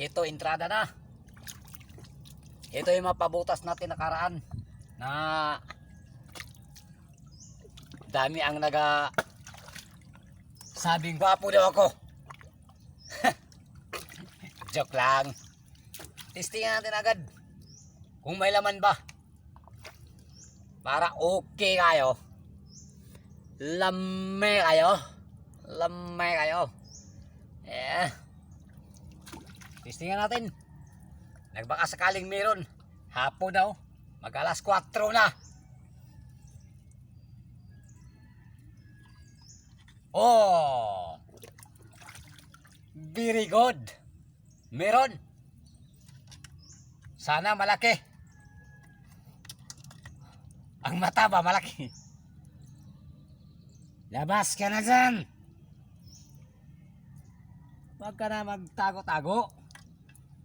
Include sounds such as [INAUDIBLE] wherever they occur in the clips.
ito entrada na. Ito yung mapabutas natin nakaraan na dami ang naga sabing gwapo daw ako. [LAUGHS] Joke lang. Testingan natin agad kung may laman ba. Para okay kayo. Lame kayo. Lame kayo. Eh. Testingan natin. Nagbaka sakaling meron. Hapon daw. Mag alas 4 na. Oh. Very good. Meron. Sana malaki. Ang mata ba malaki? Labas ka na dyan. Huwag ka na magtago-tago.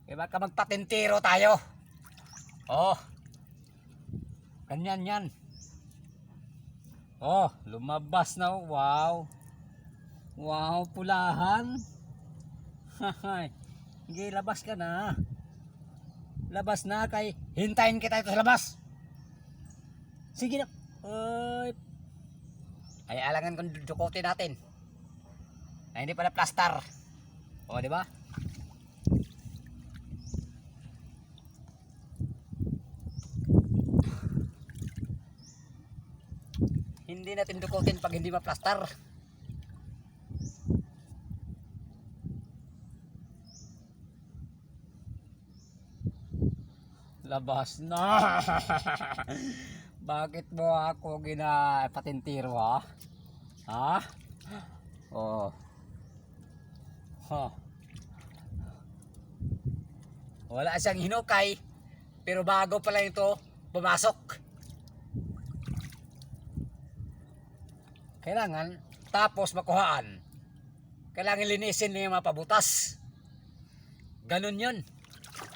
Eh baka magpatintiro tayo. Oh. Ganyan yan. Oh, lumabas na. oh. Wow. Wow, pulahan. Hahay. Sige, labas ka na. Labas na kay hintayin kita ito sa labas. Sige na. Ay. Ay alangan kung dudukotin natin. Na hindi pala plaster. O, di ba? Hindi natin dukotin pag hindi ma-plaster. Labas na. [LAUGHS] Bakit mo ako gina patintiro ha? Ha? Oh. Ha. Wala siyang hinukay pero bago pa lang ito pumasok. Kailangan tapos makuhaan. Kailangan linisin niya yung mga pabutas. Ganun yun.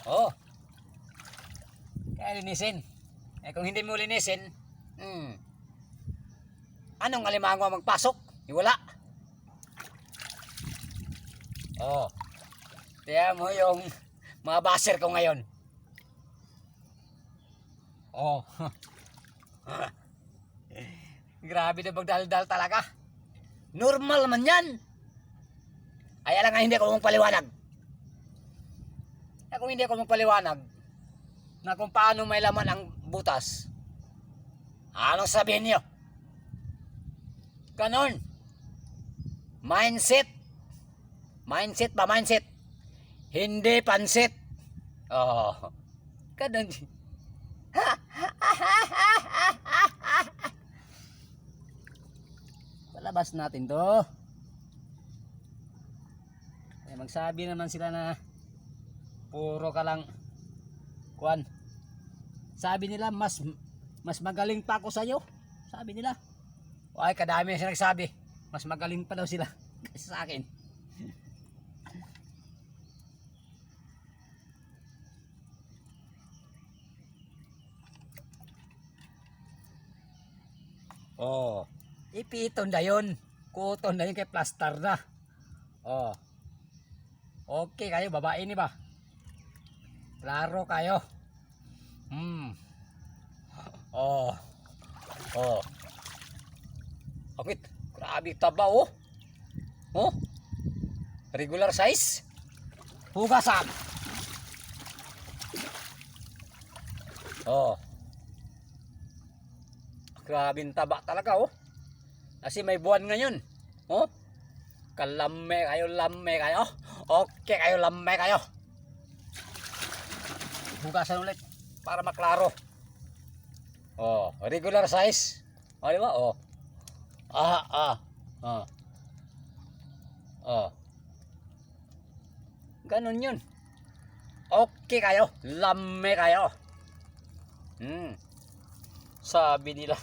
Oh. Kaya linisin. Eh kung hindi mo linisin, hmm, anong alimango ang magpasok? Eh, wala. Oh. Tiyan mo yung mga baser ko ngayon. Oh. [LAUGHS] Grabe na magdaldal talaga. Normal man yan. Ay alam nga hindi ako magpaliwanag. Eh, kung hindi ako magpaliwanag, na kung paano may laman ang butas. Anong sabihin niyo? Ganon. Mindset. Mindset ba? Mindset. Hindi pansit. Oh. Ganon. Palabas natin to. Eh, magsabi naman sila na puro ka lang kuan. Sabi nila mas mas magaling pa ako sa iyo. Sabi nila. Ay, kadami sila nagsabi. Mas magaling pa daw sila [LAUGHS] kaysa sa akin. [LAUGHS] Oh, ipiton na yun. Kuton na yun kay plaster na. Oh. Okay kayo, babae ni ba? Klaro kayo. Hmm. Oh. Oh. Akit, grabe taba oh. Oh. Regular size. Hugasan. Oh. Grabe taba talaga oh. Kasi may buwan ngayon. Oh. Kalame kayo, lame kayo. Okay kayo, lame kayo hugasan ulit para maklaro. Oh, regular size. O, di ba? Oh. Ah, ah. Ah. Oh. Ganun yun. Okay kayo. Lame kayo. Hmm. Sabi nila.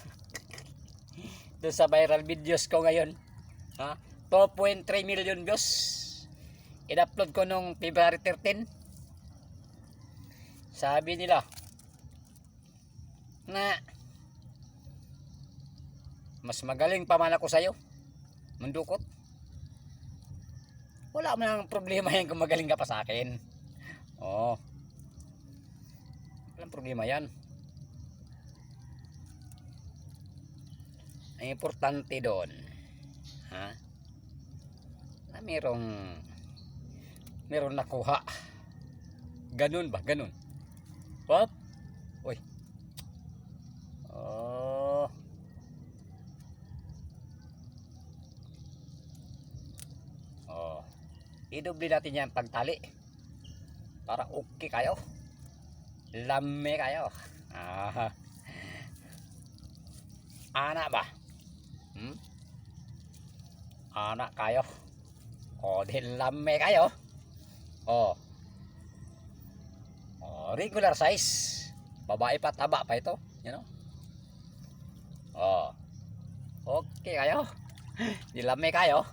Doon sa viral videos ko ngayon. Ha? 2.3 million views. In-upload ko nung February 13. Sabi nila na mas magaling pa man ako sa'yo. Mundukot. Wala man ang problema yan kung magaling ka pa sa akin. Oh. Walang problema yan. Ang importante doon, ha? Na merong meron nakuha. Ganun ba? Ganun. Wap. Uy. Oh. Oh. Idubli natin yan pagtali. Para okay kayo. Lame kayo. Ah. Anak ba? Hmm? Anak kayo. O, di lame kayo. Oh. Oh, regular size. Babae pa, taba pa ito. You know? Oh. Okay kayo. [LAUGHS] Di lame kayo.